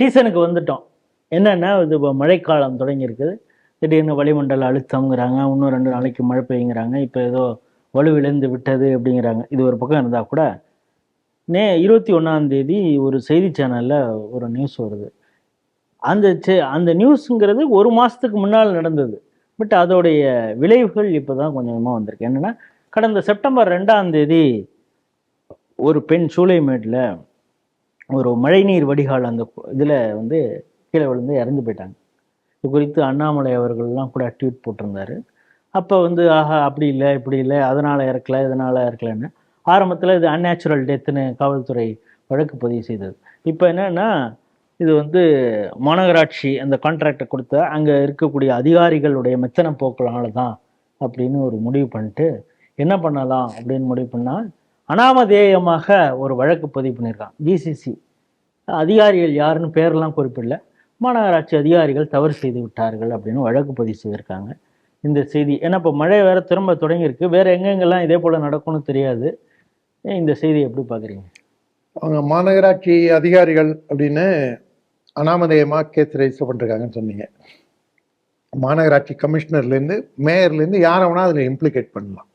சீசனுக்கு வந்துட்டோம். என்னென்னா இது இப்போ மழைக்காலம் தொடங்கியிருக்குது. திடீர்னு வளிமண்டல அழுத்தம்ங்கிறாங்க. இன்னும் ரெண்டு நாளைக்கு மழை பெய்யுங்கிறாங்க. இப்போ ஏதோ வலுவிழந்து விட்டது அப்படிங்கிறாங்க. இது ஒரு பக்கம் இருந்தால் கூட நே இருபத்தி ஒன்றாம் தேதி ஒரு செய்தி சேனலில் ஒரு நியூஸ் வருது. அந்த சே அந்த நியூஸுங்கிறது ஒரு மாதத்துக்கு முன்னால் நடந்தது. பட் அதோடைய விளைவுகள் இப்போ தான் கொஞ்சம் கொஞ்சமாக வந்திருக்கு. என்னென்னா கடந்த செப்டம்பர் ரெண்டாம் தேதி ஒரு பெண் சூளைமேட்டில் ஒரு மழைநீர் வடிகால் அந்த இதில் வந்து கீழே விழுந்து இறந்து போயிட்டாங்க. இது குறித்து அண்ணாமலை அவர்கள்லாம் கூட ட்வீட் போட்டிருந்தாரு. அப்போ வந்து ஆஹா அப்படி இல்லை இப்படி இல்லை அதனால் இறக்கல இதனால் இறக்கலன்னு. ஆரம்பத்தில் இது அன்நேச்சுரல் டெத்துன்னு காவல்துறை வழக்கு பதிவு செய்தது. இப்போ என்னென்னா இது வந்து மாநகராட்சி அந்த கான்ட்ராக்டை கொடுத்த அங்கே இருக்கக்கூடிய அதிகாரிகளுடைய மெத்தன போக்குறனால தான் அப்படின்னு ஒரு முடிவு பண்ணிட்டு என்ன பண்ணலாம் அப்படின்னு முடிவு பண்ணால் அனாமதேயமாக ஒரு வழக்கு பதிவு பண்ணியிருக்கான். ஜிசிசி அதிகாரிகள் யாருன்னு பேரெல்லாம் குறிப்பிடல. மாநகராட்சி அதிகாரிகள் தவறு செய்து விட்டார்கள் அப்படின்னு வழக்கு பதிவு செய்திருக்காங்க. இந்த செய்தி ஏன்னா இப்போ மழை வேற திரும்ப தொடங்கியிருக்கு. வேற எங்கெங்கெல்லாம் இதே போல் நடக்கும்னு தெரியாது. இந்த செய்தி எப்படி பார்க்குறீங்க? அவங்க மாநகராட்சி அதிகாரிகள் அப்படின்னு அனாமதேயமாக கேஸ் ரெஜிஸ்டர் பண்ணிருக்காங்கன்னு சொன்னீங்க. மாநகராட்சி கமிஷனர்லேருந்து மேயர்லேருந்து யாரை வேணால் அதில் இம்ப்ளிகேட் பண்ணலாம்.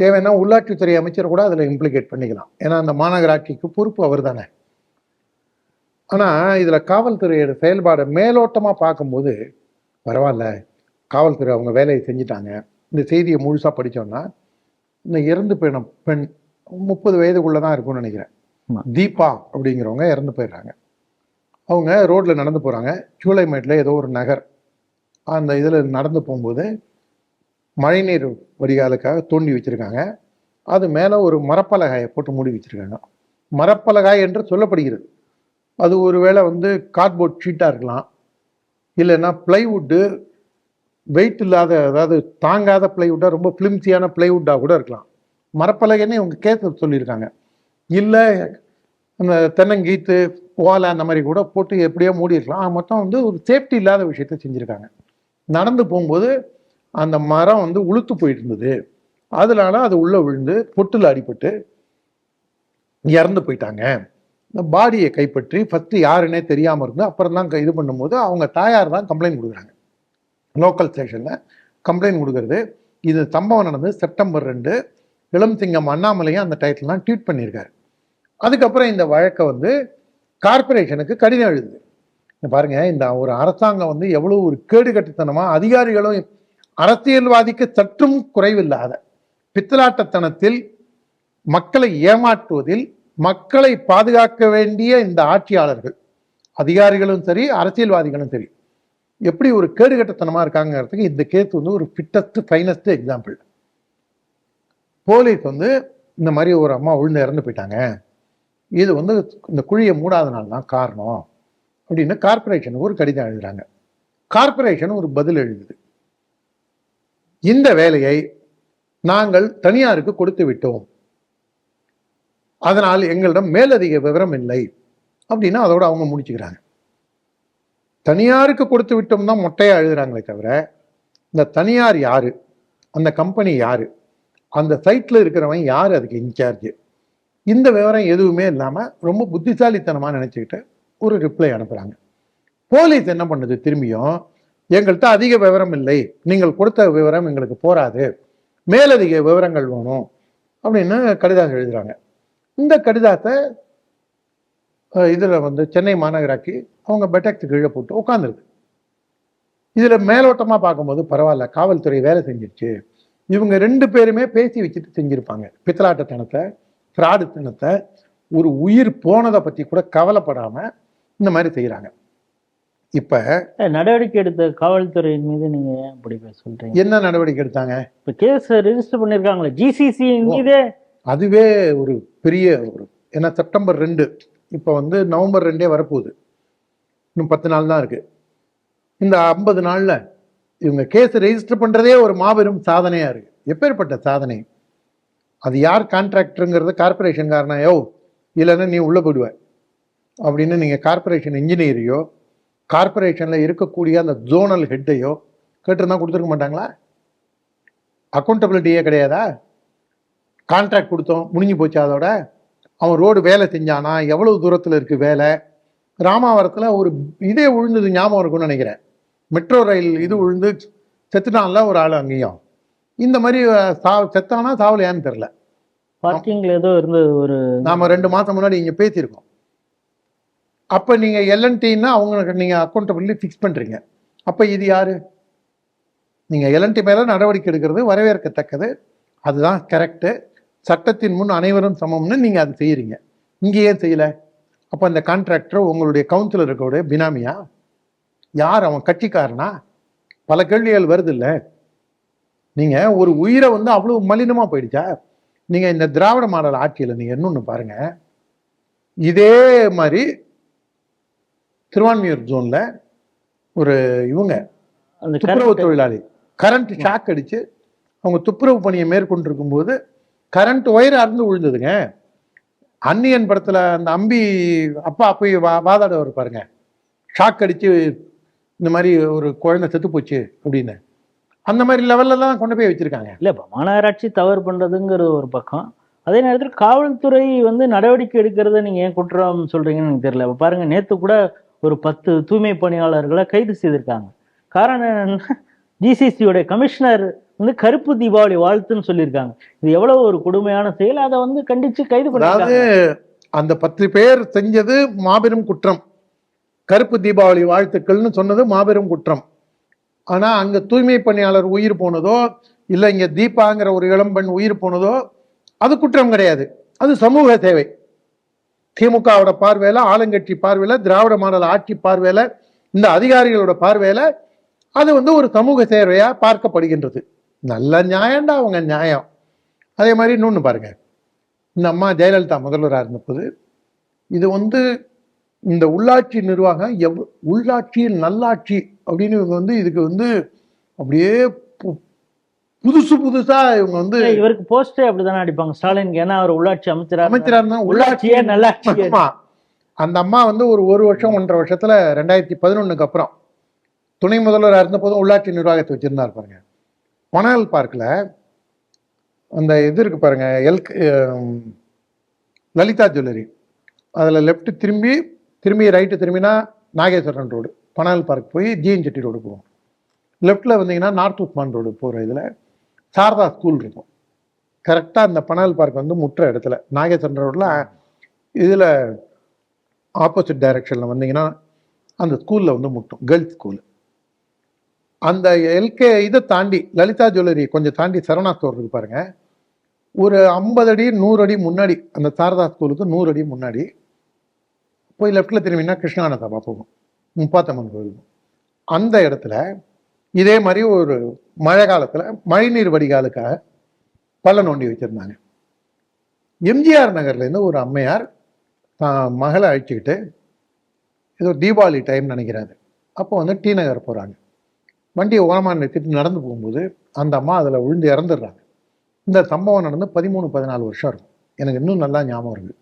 தேவைன்னா உள்ளாட்சித்துறை அமைச்சர் கூட அதில் இம்ப்ளிகேட் பண்ணிக்கலாம். ஏன்னா அந்த மாநகராட்சிக்கு பொறுப்பு அவர் தானே ஆனால் இதில் காவல்துறையோட செயல்பாடை மேலோட்டமாக பார்க்கும்போது பரவாயில்ல. காவல்துறை அவங்க வேலையை செஞ்சுட்டாங்க. இந்த செய்தியை முழுசாக படித்தோம்னா இந்த இறந்து போயின பெண் முப்பது வயதுக்குள்ளே தான் இருக்கும்னு நினைக்கிறேன். தீபா அப்படிங்கிறவங்க இறந்து போயிடுறாங்க. அவங்க ரோட்டில் நடந்து போகிறாங்க சூளைமேட்டில் ஏதோ ஒரு நகர். அந்த இதில் நடந்து போகும்போது மழைநீர் வடிகாலுக்காக தோண்டி வச்சுருக்காங்க. அது மேலே ஒரு மரப்பலகாயை போட்டு மூடி வச்சுருக்காங்க. மரப்பலகாய் என்று சொல்லப்படுகிறது. அது ஒருவேளை வந்து கார்ட்போர்ட் ஷீட்டாக இருக்கலாம். இல்லைன்னா பிளைவுட்டு வெயிட் இல்லாத அதாவது தாங்காத பிளைவுட்டாக ரொம்ப ஃபிலிம்சியான பிளைவுட்டாக கூட இருக்கலாம். மரப்பலகைன்னு இவங்க கேஸ் சொல்லியிருக்காங்க. இல்லை அந்த தென்னங்கீத்து ஓலை அந்த மாதிரி கூட போட்டு எப்படியோ மூடி இருக்கலாம். மொத்தம் வந்து ஒரு சேஃப்டி இல்லாத விஷயத்த செஞ்சுருக்காங்க. நடந்து போகும்போது அந்த மரம் வந்து உளுத்து போயிட்டு இருந்தது அதனால அது உள்ளே விழுந்து பொட்டில் அடிபட்டு இறந்து போயிட்டாங்க. இந்த பாடியை கைப்பற்றி ஃபஸ்ட்டு யாருன்னே தெரியாமல் இருந்து அப்புறம் தான் இது பண்ணும்போது அவங்க தாயார் தான் கம்ப்ளைண்ட் கொடுக்குறாங்க. லோக்கல் ஸ்டேஷனில் கம்ப்ளைண்ட் கொடுக்கறது. இது சம்பவம் நடந்தது செப்டம்பர் ரெண்டு. இளம் சிங்கம் அண்ணாமலையும் அந்த டைட்டில்லாம் ட்வீட் பண்ணியிருக்காரு. அதுக்கப்புறம் இந்த வழக்கை வந்து கார்ப்பரேஷனுக்கு கடிதம் எழுதுது. பாருங்கள் இந்த ஒரு அரசாங்கம் வந்து எவ்வளோ ஒரு கேடு கட்டுத்தனமாக அதிகாரிகளும் அரசியல்வாதிக்கு சற்றும் குறைவில்லாத பித்தலாட்டத்தனத்தில் மக்களை ஏமாற்றுவதில் மக்களை பாதுகாக்க வேண்டிய இந்த ஆட்சியாளர்கள் அதிகாரிகளும் சரி அரசியல்வாதிகளும் சரி எப்படி ஒரு கேடுகட்டத்தனமாக இருக்காங்கிறதுக்கு இந்த கேஸ் வந்து ஒரு ஃபிட்டஸ்ட் ஃபைனஸ்ட் எக்ஸாம்பிள் போலீஸ் வந்து இந்த மாதிரி ஒரு அம்மா உழுந்து இறந்து போயிட்டாங்க. இது வந்து இந்த குழியை மூடாதனால தான் காரணம். அப்படின்னு கார்பரேஷனுக்கு ஒரு கடிதம் எழுதுறாங்க. கார்ப்பரேஷன் ஒரு பதில் எழுதுது. இந்த வேலையை நாங்கள் தனியாருக்கு கொடுத்து விட்டோம். அதனால் எங்களிடம் மேலதிக விவரம் இல்லை அப்படின்னா அதோட அவங்க முடிச்சுக்கிறாங்க. தனியாருக்கு கொடுத்து விட்டோம் தான் மொட்டையாக எழுதுறாங்களே தவிர இந்த தனியார் யாரு? அந்த கம்பெனி யாரு? அந்த சைட்டில் இருக்கிறவன் யார் அதுக்கு இன்சார்ஜ் இந்த விவரம் எதுவுமே இல்லாமல் ரொம்ப புத்திசாலித்தனமாக நினச்சிக்கிட்டு ஒரு ரிப்ளை அனுப்புகிறாங்க போலீஸ் என்ன பண்ணுது திரும்பியும் எங்கள்கிட்ட அதிக விவரம் இல்லை. நீங்கள் கொடுத்த விவரம் எங்களுக்கு போராது மேலதிக விவரங்கள் வேணும் அப்படின்னு கடிதம் எழுதுறாங்க. இந்த கடிதத்தை இதில் வந்து சென்னை மாநகராட்சி அவங்க பெட்டக்ஸ் கீழே போட்டு உட்காந்துருக்கு இதில் மேலோட்டமாக பார்க்கும்போது பரவாயில்ல காவல்துறை வேலை செஞ்சிருச்சு. இவங்க ரெண்டு பேருமே பேசி வச்சுட்டு செஞ்சுருப்பாங்க. பித்தலாட்டத்தனத்தை ஃப்ராடுத்தனத்தை ஒரு உயிர் போனதை பற்றி கூட கவலைப்படாமல் இந்த மாதிரி செய்கிறாங்க இப்ப நடவடிக்கை எடுத்த காவல்துறையின் மீது நீங்க ஏன் இப்படி பேச சொல்றீங்க? என்ன நடவடிக்கை எடுத்தாங்க? இப்போ கேஸ் ரெஜிஸ்டர் பண்ணியிருக்காங்களே ஜிசிசி மீதே. அதுவே ஒரு பெரிய ஒரு ஏன்னா செப்டம்பர் ரெண்டு இப்போ வந்து நவம்பர் ரெண்டே வரப்போகுது. இன்னும் பத்து நாள் தான் இருக்கு. இந்த ஐம்பது நாள்ல இவங்க கேஸ் ரெஜிஸ்டர் பண்றதே ஒரு மாபெரும் சாதனையா இருக்கு. எப்பேற்பட்ட சாதனை? அது யார் கான்ட்ராக்டருங்கிறது கார்பரேஷன் காரணம் யோ இல்லைன்னா நீ உள்ள போயிடுவ. அப்படின்னு நீங்க கார்பரேஷன் இன்ஜினியரையோ கார்பரேஷன்ல இருக்கக்கூடிய அந்த ஜோனல் ஹெட்டையோ கேட்டிருந்தா கொடுத்துருக்க மாட்டாங்களா? அக்கௌண்டபிலிட்டியே கிடையாதா? கான்ட்ராக்ட் கொடுத்தோம் முடிஞ்சு போச்சு அதோட. அவன் ரோடு வேலை செஞ்சானா? எவ்வளவு தூரத்தில் இருக்கு வேலை? ராமாவரத்துல ஒரு இதே விழுந்தது ஞாபகம் இருக்கும்னு நினைக்கிறேன். மெட்ரோ ரயில் இது விழுந்து செத்துட்டான்ல ஒரு ஆள் அங்கேயும். இந்த மாதிரி சா செத்தானா சாவலையான்னு தெரில பார்க்கிங்ல ஏதோ இருந்தது ஒரு நாம ரெண்டு மாசம் முன்னாடி இங்க பேசியிருக்கோம். அப்போ நீங்கள் எல்என்டின்னா அவங்களுக்கு நீங்கள் அக்கௌண்டபிலிட்டி ஃபிக்ஸ் பண்ணுறீங்க அப்போ இது யார்? நீங்கள் எல்என்டி மேலே நடவடிக்கை எடுக்கிறது வரவேற்கத்தக்கது. அதுதான் கரெக்டு சட்டத்தின் முன் அனைவரும் சமம்னு நீங்கள் அது செய்கிறீங்க இங்கே ஏன் செய்யலை? அப்போ அந்த கான்ட்ராக்டர் உங்களுடைய கவுன்சிலர் பினாமியா? யார் அவன் கட்சிக்காரனா? பல கேள்விகள் வருது இல்லை நீங்கள் ஒரு உயிரை வந்து அவ்வளோ மலினமாக போயிடுச்சா? நீங்கள் இந்த திராவிட மாடல் ஆட்சியில் நீங்கள் என்னொன்று பாருங்கள் இதே மாதிரி திருவான்மியூர் ஜோன்ல ஒரு இவங்க அந்த துப்புரவு தொழிலாளி. கரண்ட் ஷாக் அடிச்சு அவங்க துப்புரவு பணியை மேற்கொண்டிருக்கும் போது கரண்ட் ஒயர் அறுந்து விழுந்ததுங்க அன்னியன் படத்துல அந்த அம்பி அப்பா போய் வா வாதாடுவார் பாருங்க. ஷாக் அடிச்சு இந்த மாதிரி ஒரு குழந்தை செத்து போச்சு அப்படின்னு. அந்த மாதிரி லெவல்ல தான் கொண்டு போய் வச்சிருக்காங்க. இல்ல இப்ப மாநகராட்சி தவறு பண்றதுங்கிறது ஒரு பக்கம். அதே நேரத்தில் காவல்துறை வந்து நடவடிக்கை எடுக்கிறத நீங்க ஏன் குற்றம் சொல்றீங்கன்னு எனக்கு தெரியல. இப்ப பாருங்க நேத்து கூட ஒரு பத்து தூய்மை பணியாளர்களை கைது செய்திருக்காங்க. காரணம் என்னன்னா ஜிசிசியோடைய கமிஷனர் வந்து கருப்பு தீபாவளி வாழ்த்துன்னு சொல்லியிருக்காங்க. இது எவ்வளவு ஒரு கொடுமையான செயல் அதை வந்து கண்டிச்சு கைது பண்ணாது அந்த பத்து பேர் செஞ்சது மாபெரும் குற்றம். கருப்பு தீபாவளி வாழ்த்துக்கள்னு சொன்னது மாபெரும் குற்றம். ஆனா அங்க தூய்மை பணியாளர் உயிர் போனதோ இல்லை இங்க தீபாங்கிற ஒரு இளம்பெண் உயிர் போனதோ அது குற்றம் கிடையாது. அது சமூக சேவை. திமுகவோட பார்வையில் ஆளுங்கட்சி பார்வையில் திராவிட மாடல் ஆட்சி பார்வையில் இந்த அதிகாரிகளோட பார்வையில் அது வந்து ஒரு சமூக சேவையாக பார்க்கப்படுகின்றது. நல்ல நியாயம்டா அவங்க நியாயம். அதே மாதிரி இன்னொன்று பாருங்கள் இந்த அம்மா ஜெயலலிதா முதல்வராக இருந்தபோது இது வந்து இந்த உள்ளாட்சி நிர்வாகம் எவ் உள்ளாட்சியில் நல்லாட்சி அப்படின்னு இவங்க வந்து இதுக்கு வந்து அப்படியே புதுசு புதுசா இவங்க வந்து இவருக்கு போஸ்டே அப்படிதானே அடிப்பாங்க. ஸ்டாலினுக்கு ஏன்னா அவர் உள்ளாட்சி அமைச்சரா அமைச்சரா இருந்தா உள்ளாட்சியே ஆமா. அந்த அம்மா வந்து ஒரு ஒரு வருஷம் ஒன்றரை வருஷத்துல ரெண்டாயிரத்தி பதினொன்னுக்கு அப்புறம் துணை முதல்வராக இருந்த போதும் உள்ளாட்சி நிர்வாகத்தை வச்சிருந்தார் பாருங்க. மணல் பார்க்ல அந்த இது இருக்கு பாருங்க எல் லலிதா ஜுவல்லரி. அதுல லெஃப்ட் திரும்பி திரும்பி ரைட்டு திரும்பினா நாகேஸ்வரன் ரோடு பனகல் பார்க் போய் ஜிஎன் செட்டி ரோடு போகும் லெஃப்ட்ல வந்தீங்கன்னா நார்த் உஸ்மான் ரோடு போகிற இதுல சாரதா ஸ்கூல் இருக்கும். கரெக்டாக அந்த பனல் பார்க் வந்து முற்ற இடத்துல நாகேஸ்வரன் ரோட்டில் இதில் ஆப்போசிட் டைரக்ஷனில் வந்தீங்கன்னா அந்த ஸ்கூலில் வந்து முட்டும் கேர்ள்ஸ் ஸ்கூல் அந்த எல்கே இதை தாண்டி லலிதா ஜுவல்லரி கொஞ்சம் தாண்டி சரவணா ஸ்டோர் இருக்கு பாருங்க. ஒரு ஐம்பது அடி நூறு அடி முன்னாடி அந்த சாரதா ஸ்கூலுக்கு நூறு அடி முன்னாடி போய் லெஃப்டில் திரும்பினா கிருஷ்ணானந்தா பார்ப்போம் முப்பாத்தம்மன் கோயில் அந்த இடத்துல இதே மாதிரி ஒரு மழை காலத்தில் மழைநீர் வடிகாலுக்காக பள்ளம் நோண்டி வச்சிருந்தாங்க. எம்ஜிஆர் நகர்லேருந்து ஒரு அம்மையார் தான் மகளை அழைச்சிக்கிட்டு ஏதோ தீபாவளி டைம் நினைக்கிறாரு. அப்போ வந்து டி நகர் போகிறாங்க வண்டியை ஓரமாக நிறுத்திட்டு நடந்து போகும்போது அந்த அம்மா அதில் விழுந்து இறந்துடுறாங்க. இந்த சம்பவம் நடந்து பதிமூணு பதினாலு வருஷம் இருக்கும். எனக்கு இன்னும் நல்லா ஞாபகம் இருக்குது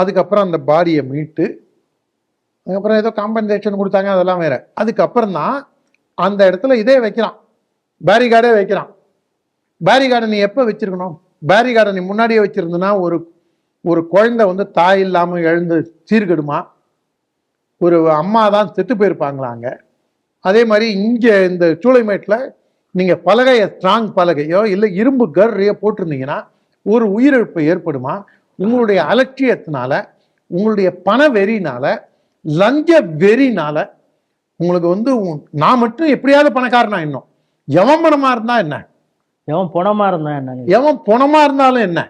அதுக்கப்புறம் அந்த பாடியை மீட்டு அதுக்கப்புறம் ஏதோ காம்பன்சேஷன் கொடுத்தாங்க அதெல்லாம் வேறு. அதுக்கப்புறம் தான் அந்த இடத்துல இதே வைக்கிறான். பேரிகார்டே வைக்கிறான். பேரிகார்டை நீ எப்போ வச்சிருக்கணும்? பேரிகார்டை நீ முன்னாடியே வச்சிருந்தனா ஒரு ஒரு குழந்தை வந்து தாய் இல்லாமல் எழுந்து சீர்கெடுமா? ஒரு அம்மா தான் செத்து போயிருப்பாங்களா அங்கே? அதே மாதிரி இங்கே இந்த சூளைமேட்டில் நீங்கள் பலகையை ஸ்ட்ராங் பலகையோ இல்லை இரும்பு கர்றையோ போட்டிருந்தீங்கன்னா ஒரு உயிரிழப்பு ஏற்படுமா? உங்களுடைய அலட்சியத்தினால உங்களுடைய பண வெறினால லஞ்ச வெறினால உங்களுக்கு வந்து நான் மட்டும் எப்படியாவது பணக்காரனா இன்னும். எவன் பணமா இருந்தா என்ன? எவன் பணமா இருந்தா என்ன? எவன் பணமா இருந்தாலும் என்ன?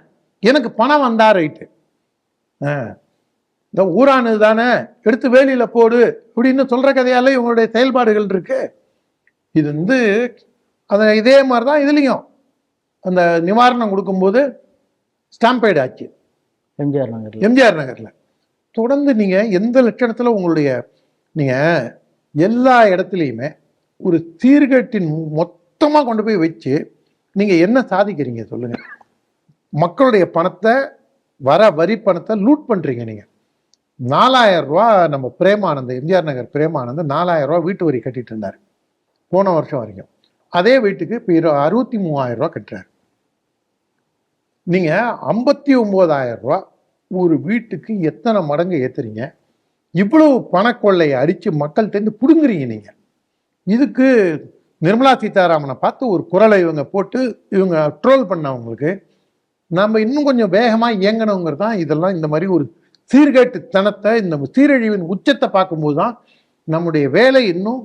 எனக்கு பணம் வந்தா ரைட்டு. இந்த ஊரானது தானே? எடுத்து வேலியில போடு அப்படின்னு சொல்ற கதையால இவங்களுடைய செயல்பாடுகள் இருக்கு. இது வந்து அத இதே மாதிரி தான் இதுலயும். அந்த நிவாரணம் கொடுக்கும்போது ஸ்டாம்பேட் ஆச்சு. எம்ஜிஆர் நகர்ல. எம்ஜிஆர் நகர்ல. தொடர்ந்து நீங்க எந்த லட்சணத்துல உங்களுடைய நீங்க எல்லா இடத்துலையுமே ஒரு சீர்கேட்டின் மொத்தமாக கொண்டு போய் வச்சு நீங்கள் என்ன சாதிக்கிறீங்க சொல்லுங்கள் மக்களுடைய பணத்தை வர வரி பணத்தை லூட் பண்ணுறீங்க நீங்கள் நாலாயிரம் ரூபா நம்ம பிரேமானந்த் எம்ஜிஆர் நகர் பிரேமானந்த் நாலாயிரம் ரூபா வீட்டு வரி கட்டிட்டு இருந்தார். போன வருஷம் வரைக்கும். அதே வீட்டுக்கு இப்போ இரு அறுபத்தி மூவாயிரம் ரூபா கட்டுறாரு. நீங்கள் ஐம்பத்தி ஒம்போதாயிரம் ரூபா ஒரு வீட்டுக்கு எத்தனை மடங்கு ஏற்றுறீங்க இவ்வளவு பணக்கொள்ளையை அடிச்சு மக்கள்கிட்ட பிடுங்குறீங்க நீங்கள் இதுக்கு நிர்மலா சீதாராமனை பார்த்து ஒரு குரலை இவங்க போட்டு இவங்க ட்ரோல் பண்ணவங்களுக்கு நம்ம இன்னும் கொஞ்சம் வேகமாக இயங்கணுங்கிறது தான் இதெல்லாம் இந்த மாதிரி ஒரு சீர்கேட்டுத்தனத்தை இந்த சீரழிவின் உச்சத்தை பார்க்கும்போது தான் நம்முடைய வேலை இன்னும்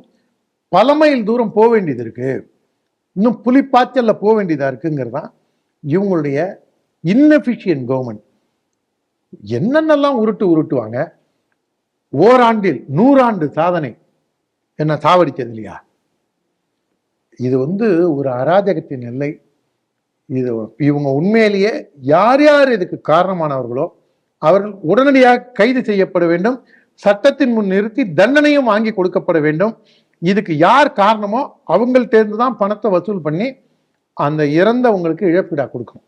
பல மைல் தூரம் போக வேண்டியது இருக்குது இன்னும் புலிப்பாய்ச்சல்ல போக வேண்டியதாக இருக்குங்கிறது தான் இவங்களுடைய இன்னஃபிஷியன் கவர்மெண்ட் என்னென்னலாம் உருட்டு உருட்டுவாங்க? ஓராண்டில் நூறாண்டு சாதனை. என்ன சாவடிச்சது இல்லையா? இது வந்து ஒரு அராஜகத்தின் எல்லை. இது இவங்க உண்மையிலேயே யார் யார் இதுக்கு காரணமானவர்களோ அவர்கள் உடனடியாக கைது செய்யப்பட வேண்டும். சட்டத்தின் முன் நிறுத்தி தண்டனையும் வாங்கி கொடுக்கப்பட வேண்டும். இதுக்கு யார் காரணமோ அவங்கள்ட்டேருந்து தான் பணத்தை வசூல் பண்ணி அந்த இறந்தவங்களுக்கு இழப்பீடாக கொடுக்கணும்